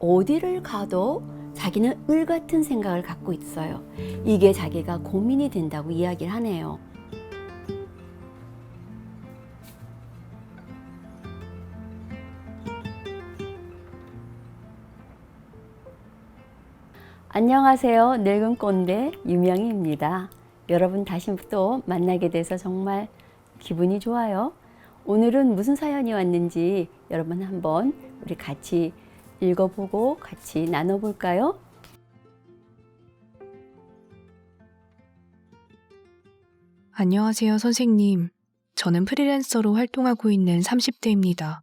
어디를 가도 자기는 을 같은 생각을 갖고 있어요. 이게 자기가 고민이 된다고 이야기를 하네요. 안녕하세요. 늙은 꼰대 유명희입니다. 여러분 다시 또 만나게 돼서 정말 기분이 좋아요. 오늘은 무슨 사연이 왔는지 여러분 한번 우리 같이 읽어보고 같이 나눠볼까요? 안녕하세요, 선생님. 저는 프리랜서로 활동하고 있는 30대입니다.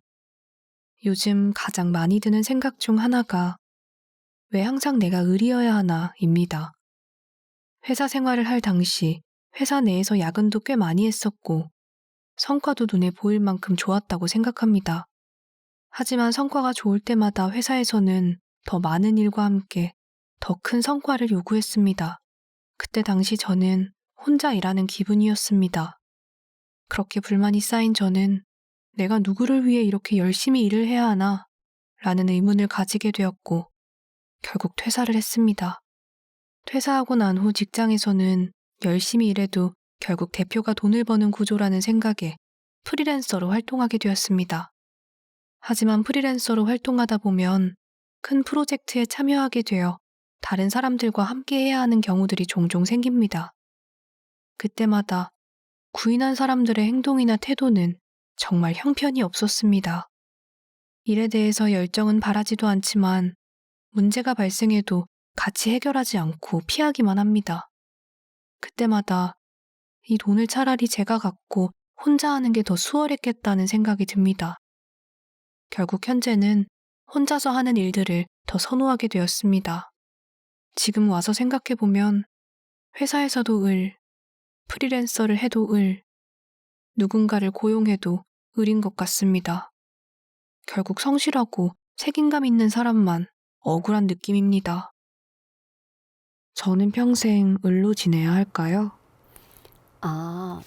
요즘 가장 많이 드는 생각 중 하나가 왜 항상 내가 을이어야 하나 입니다. 회사 생활을 할 당시 회사 내에서 야근도 꽤 많이 했었고 성과도 눈에 보일 만큼 좋았다고 생각합니다. 하지만 성과가 좋을 때마다 회사에서는 더 많은 일과 함께 더 큰 성과를 요구했습니다. 그때 당시 저는 혼자 일하는 기분이었습니다. 그렇게 불만이 쌓인 저는 내가 누구를 위해 이렇게 열심히 일을 해야 하나? 라는 의문을 가지게 되었고, 결국 퇴사를 했습니다. 퇴사하고 난 후 직장에서는 열심히 일해도 결국 대표가 돈을 버는 구조라는 생각에 프리랜서로 활동하게 되었습니다. 하지만 프리랜서로 활동하다 보면 큰 프로젝트에 참여하게 되어 다른 사람들과 함께 해야 하는 경우들이 종종 생깁니다. 그때마다 구인한 사람들의 행동이나 태도는 정말 형편이 없었습니다. 일에 대해서 열정은 바라지도 않지만 문제가 발생해도 같이 해결하지 않고 피하기만 합니다. 그때마다 이 돈을 차라리 제가 갖고 혼자 하는 게 더 수월했겠다는 생각이 듭니다. 결국 현재는 혼자서 하는 일들을 더 선호하게 되었습니다. 지금 와서 생각해보면 회사에서도 을, 프리랜서를 해도 을, 누군가를 고용해도 을인 것 같습니다. 결국 성실하고 책임감 있는 사람만 억울한 느낌입니다. 저는 평생 을로 지내야 할까요? 아,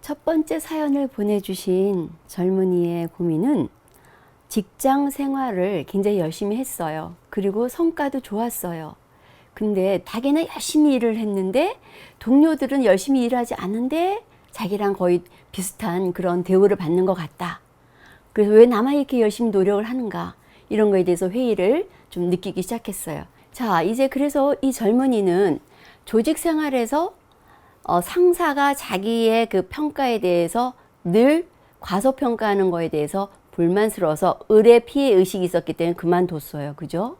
첫 번째 사연을 보내주신 젊은이의 고민은 직장 생활을 굉장히 열심히 했어요. 그리고 성과도 좋았어요. 근데 자기는 열심히 일을 했는데 동료들은 열심히 일하지 않는데 자기랑 거의 비슷한 그런 대우를 받는 것 같다. 그래서 왜 나만 이렇게 열심히 노력을 하는가 이런 거에 대해서 회의를 좀 느끼기 시작했어요. 자, 이제 그래서 이 젊은이는 조직 생활에서 어, 상사가 자기의 그 평가에 대해서 늘 과소평가하는 거에 대해서 불만스러워서 을의 피해 의식이 있었기 때문에 그만뒀어요. 그죠?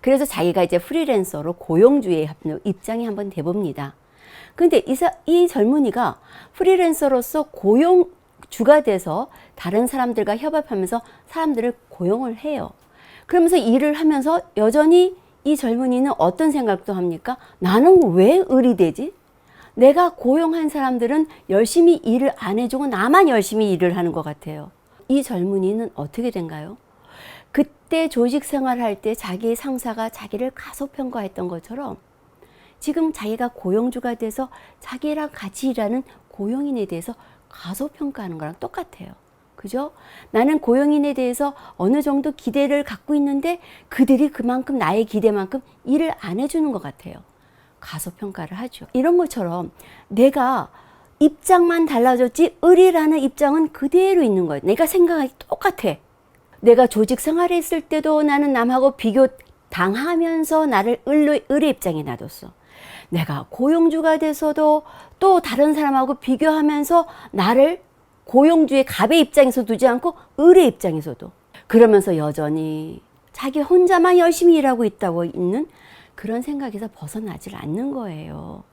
그래서 자기가 이제 프리랜서로 고용주의 입장이 한번 돼봅니다. 근데 이, 사, 이 젊은이가 프리랜서로서 고용주가 돼서 다른 사람들과 협업하면서 사람들을 고용을 해요. 그러면서 일을 하면서 여전히 이 젊은이는 어떤 생각도 합니까? 나는 왜 을이 되지? 내가 고용한 사람들은 열심히 일을 안 해주고 나만 열심히 일을 하는 것 같아요. 이 젊은이는 어떻게 된가요? 그때 조직 생활을 할때 자기 상사가 자기를 가소평가했던 것처럼 지금 자기가 고용주가 돼서 자기랑 같이 일하는 고용인에 대해서 가소평가하는 거랑 똑같아요. 그죠? 나는 고용인에 대해서 어느 정도 기대를 갖고 있는데 그들이 그만큼 나의 기대만큼 일을 안 해주는 것 같아요. 가소평가를 하죠. 이런 것처럼 내가 입장만 달라졌지 을이라는 입장은 그대로 있는 거예요. 내가 생각하기 똑같아. 내가 조직 생활을 했을 때도 나는 남하고 비교 당하면서 나를 을로, 을의 입장에 놔뒀어. 내가 고용주가 돼서도 또 다른 사람하고 비교하면서 나를 고용주의 갑의 입장에서 두지 않고 을의 입장에서도 그러면서 여전히 자기 혼자만 열심히 일하고 있다고 있는 그런 생각에서 벗어나질 않는 거예요.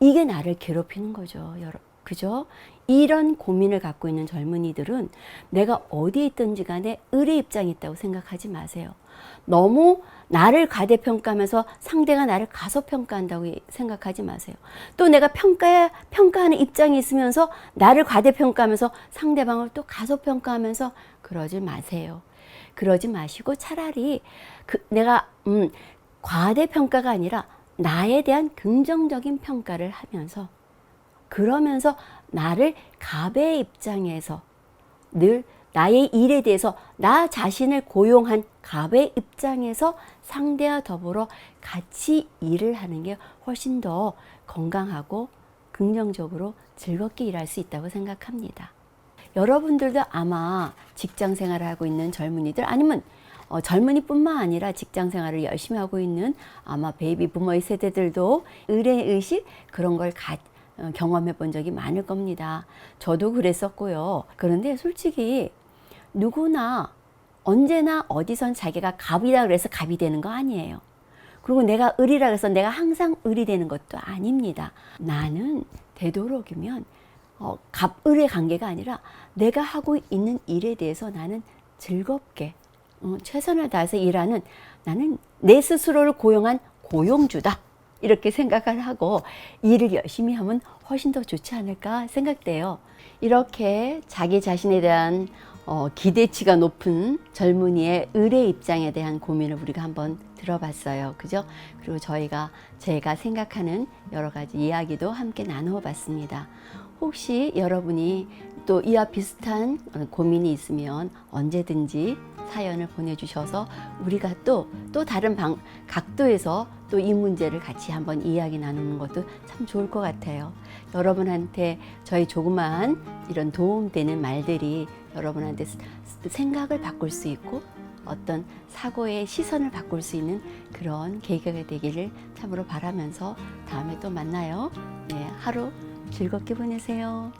이게 나를 괴롭히는 거죠. 여러, 그죠? 이런 고민을 갖고 있는 젊은이들은 내가 어디에 있든지 간에 을의 입장이 있다고 생각하지 마세요. 너무 나를 과대평가하면서 상대가 나를 가소평가한다고 생각하지 마세요. 또 내가 평가, 평가하는 입장이 있으면서 나를 과대평가하면서 상대방을 또 가소평가하면서 그러지 마세요. 그러지 마시고 차라리 그 내가, 음, 과대평가가 아니라 나에 대한 긍정적인 평가를 하면서 그러면서 나를 갑의 입장에서 늘 나의 일에 대해서 나 자신을 고용한 갑의 입장에서 상대와 더불어 같이 일을 하는 게 훨씬 더 건강하고 긍정적으로 즐겁게 일할 수 있다고 생각합니다. 여러분들도 아마 직장 생활을 하고 있는 젊은이들 아니면 어, 젊은이뿐만 아니라 직장 생활을 열심히 하고 있는 아마 베이비 부모의 세대들도 의뢰 의식 그런 걸 가, 어, 경험해 본 적이 많을 겁니다. 저도 그랬었고요. 그런데 솔직히 누구나 언제나 어디선 자기가 갑이다 그래서 갑이 되는 거 아니에요. 그리고 내가 을이라 그래서 내가 항상 을이 되는 것도 아닙니다. 나는 되도록이면 어, 갑을의 관계가 아니라 내가 하고 있는 일에 대해서 나는 즐겁게 어, 최선을 다해서 일하는 나는 내 스스로를 고용한 고용주다. 이렇게 생각을 하고 일을 열심히 하면 훨씬 더 좋지 않을까 생각돼요. 이렇게 자기 자신에 대한 어, 기대치가 높은 젊은이의 의뢰 입장에 대한 고민을 우리가 한번 들어봤어요. 그죠? 그리고 저희가 제가 생각하는 여러 가지 이야기도 함께 나누어 봤습니다. 혹시 여러분이 또 이와 비슷한 고민이 있으면 언제든지 사연을 보내주셔서 우리가 또, 또 다른 방, 각도에서 또 이 문제를 같이 한번 이야기 나누는 것도 참 좋을 것 같아요. 여러분한테 저희 조그마한 이런 도움되는 말들이 여러분한테 스- 생각을 바꿀 수 있고 어떤 사고의 시선을 바꿀 수 있는 그런 계기가 되기를 참으로 바라면서 다음에 또 만나요. 네, 하루 즐겁게 보내세요.